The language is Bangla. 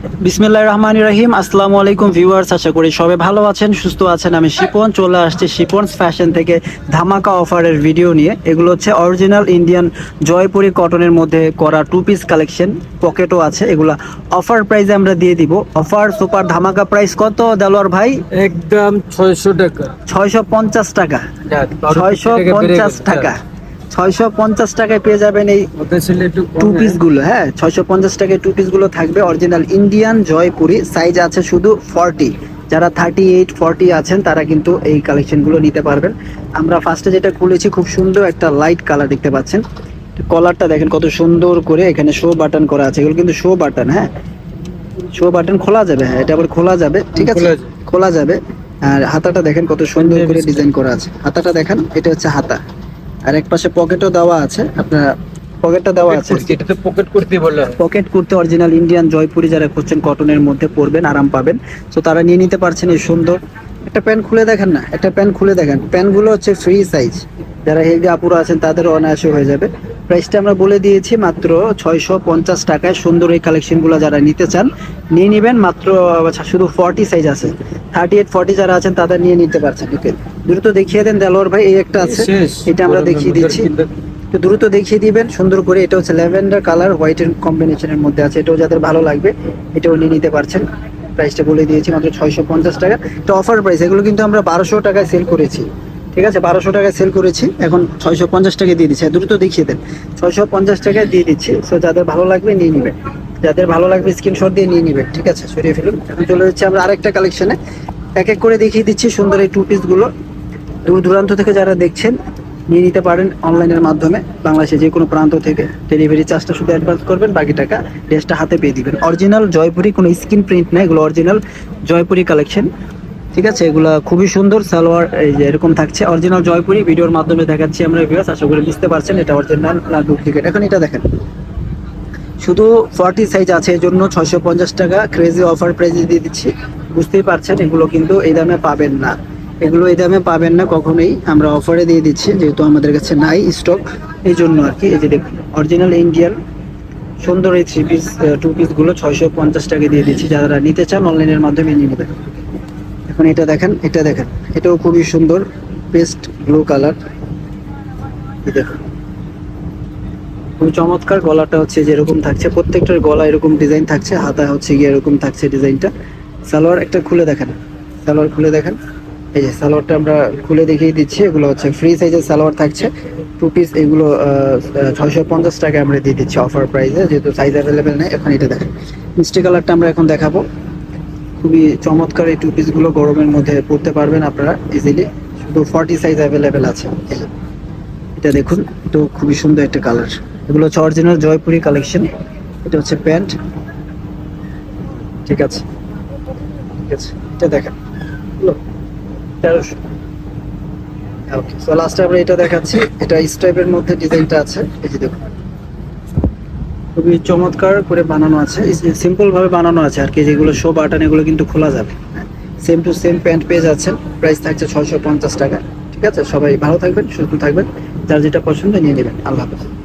বিসমিল্লাহ রহমান রাহিম। আসসালামু আলাইকুম ভিউয়ার্স আশা করি সবাই ভালো আছেন সুস্থ আছেন। আমি শিপন চলে আসছি শিপনস ফ্যাশন থেকে ধামাকা অফারের ভিডিও নিয়ে। এগুলো হচ্ছে অরিজিনাল ইন্ডিয়ান জয়পুরি কটনের মধ্যে করা টু পিস কালেকশন পকেটও আছে। এগুলা অফার প্রাইসে আমরা দিয়ে দিব। অফার সুপার ধামাকা প্রাইস কত দেলোয়ার ভাই? একদম ছয়শো টাকা। ছয়শো পঞ্চাশ টাকা। বারো ছয়শো পঞ্চাশ। টাকা। ছয়শো পঞ্চাশ টাকায় পেয়ে যাবেন এই টু পিসগুলো হ্যাঁ ছয়শো পঞ্চাশ টাকায় টু পিসগুলো থাকবে। অরিজিনাল ইন্ডিয়ান জয়পুরি সাইজ আছে শুধু ফর্টি যারা থার্টি এইট ফর্টি আছেন তারা কিন্তু এই কালেকশনগুলো নিতে পারবেন। আমরা ফার্স্টে যেটা খুলেছি খুব সুন্দর একটা লাইট কালার দেখতে পাচ্ছেন। কলারটা দেখেন কত সুন্দর করে এখানে শো বাটন করা আছে। এগুলো কিন্তু শো বাটন হ্যাঁ। শো বাটন খোলা যাবে হ্যাঁ এটা আবার খোলা যাবে ঠিক আছে? খোলা যাবে। আর হাতাটা দেখেন কত সুন্দর করে ডিজাইন করা আছে। হাতাটা দেখেন এটা হচ্ছে হাতা। আর এক পাশে পকেটও দেওয়া আছে। আপনার পকেটটা দেওয়া আছে। এটাতে পকেট করতে বললাম পকেট করতে অরিজিনাল ইন্ডিয়ান জয়পুরি যারা খুঁজছেন কটনের মধ্যে পরবেন আরাম পাবেন। তো তারা নিয়ে নিতে পারছেন এই সুন্দর। একটা প্যান্ট খুলে দেখেন না একটা প্যান্ট খুলে দেখেন। প্যান্টগুলো হচ্ছে ফ্রি সাইজ যারা হেলদি আপুরা আছেন তাদের অনায়াসে হয়ে যাবে। প্রাইসটা আমরা বলে দিয়েছি মাত্র ছয়শো পঞ্চাশ টাকায়। সুন্দর এই কালেকশনগুলো যারা নিতে চান নিয়ে নেবেন। মাত্র শুধু ফর্টি সাইজ আছে। থার্টি এইট ফর্টি যারা আছেন তাদের নিয়ে নিতে পারছেন। ওকে দ্রুত দেখিয়ে দেন দেলোয়ার ভাই এই একটা আছে। এটা আমরা দেখিয়ে দিচ্ছি। তো দ্রুত দেখিয়ে দিবেন সুন্দর করে। এটা হচ্ছে ল্যাভেন্ডার কালার হোয়াইটের কম্বিনেশনের মধ্যে আছে। এটাও যাদের ভালো লাগবে এটাও নিয়ে নিতে পারছেন। প্রাইসটা বলে দিয়েছি মাত্র ছয়শো পঞ্চাশ টাকা। তো অফার প্রাইস এগুলো কিন্তু আমরা বারোশো টাকায় সেল করেছি। ঠিক আছে বারোশো টাকায় সেল করেছি। এখন ছয়শো পঞ্চাশ টাকায় দিয়ে দিচ্ছি। দ্রুত দেখিয়ে দেন। ছয়শো পঞ্চাশ টাকায় দিয়ে দিচ্ছি। সো যাদের ভালো লাগবে নিয়ে নেবেন। যাদের ভালো লাগবে স্ক্রিনশট দিয়ে নিয়ে নেবেন ঠিক আছে? সরিয়ে ফেলুন। এখন চলে যাচ্ছে আমরা আরেকটা কালেকশনে এক এক করে দেখিয়ে দিচ্ছি সুন্দর এই টু পিসগুলো দূর দূরান্ত থেকে যারা দেখছেন, নিয়ে নিতে পারেন অনলাইনের মাধ্যমে। বাংলাদেশে যে কোনো প্রান্ত থেকে ডেলিভারি চার্জটা শুধু অ্যাডভান্স করবেন, বাকি টাকা ড্রেসটা হাতে পেয়ে দিবেন। অরিজিনাল জয়পুরি, কোনো স্ক্রিন প্রিন্ট না এগুলো অরিজিনাল জয়পুরি কালেকশন ঠিক আছে? এগুলো খুবই সুন্দর, সালোয়ার, এই যে এরকম থাকছে। অরিজিনাল জয়পুরি, ভিডিওর মাধ্যমে দেখাচ্ছি আমরা ভিউয়ার্স আশা করি বুঝতে পারছেন, এটা অরিজিনাল না ডুপ্লিকেট এখন এটা দেখেন। শুধু ফর্টি সাইজ আছে এই জন্য ছয়শো পঞ্চাশ টাকা ক্রেজি অফার প্রাইজে দিয়ে দিচ্ছি। বুঝতেই পারছেন, এগুলো কিন্তু এই দামে পাবেন না। এগুলো এই দামে পাবেন না কখনোই। আমরা অফারে দিয়ে দিচ্ছি, যেহেতু আমাদের কাছে নাই স্টক এই জন্য আর কি। এই যে দেখুন অরিজিনাল ইন্ডিয়ান সুন্দর এই থ্রি পিস টু পিসগুলো ছয়শো পঞ্চাশ টাকা দিয়ে দিচ্ছি। যারা নিতে চান অনলাইনের মাধ্যমে নিয়ে নেবেন। এখন এটা দেখেন এটা দেখেন। এটাও খুবই সুন্দর পেস্ট ব্লু কালার দেখুন। চমৎকার গলাটা হচ্ছে যেরকম থাকছে। প্রত্যেকটার গলা এরকম ডিজাইন থাকছে, হাতা হচ্ছে গিয়ে এরকম থাকছে ডিজাইনটা। সালোয়ার একটা খুলে দেখেন, সালোয়ার খুলে দেখেন। এই যে সালোয়ারটা আমরা খুলে দেখিয়ে দিচ্ছি, এগুলো হচ্ছে ফ্রি সাইজের সালোয়ার থাকছে। টু পিস এগুলো ছয়শো পঞ্চাশ টাকায় আমরা দিয়ে দিচ্ছি অফার প্রাইসে যেহেতু সাইজ অ্যাভেলেবেল নেই, এখন এটা দেখেন। মিষ্টি কালারটা আমরা এখন দেখাবো। খুবই চমৎকার এই টু পিসগুলো গরমের মধ্যে পরতে পারবেন আপনারা ইজিলি শুধু ফর্টি সাইজ অ্যাভেলেবেল আছে। যে। এটা দেখুন তো খুবই সুন্দর একটা কালার এগুলো হচ্ছে অরিজিনাল জয়পুরি কালেকশন এটা হচ্ছে প্যান্ট। ঠিক আছে। ঠিক আছে। এটা দেখেন। এটা এটা মধ্যে ডিজাইনটা আছে। খুবই চমৎকার করে বানানো আছে। সিম্পল ভাবে বানানো আছে আর কি। যেগুলো শো এগুলো কিন্তু খোলা যাবে। সেম টু সেম প্যান্ট পেয়ে যাচ্ছেন প্রাইস থাকছে ছয়শো পঞ্চাশ টাকা। ঠিক আছে? সবাই ভালো থাকবেন, সুস্থ থাকবেন। যার যেটা পছন্দ নিয়ে নেবেন। আল্লাহ হাফেজ।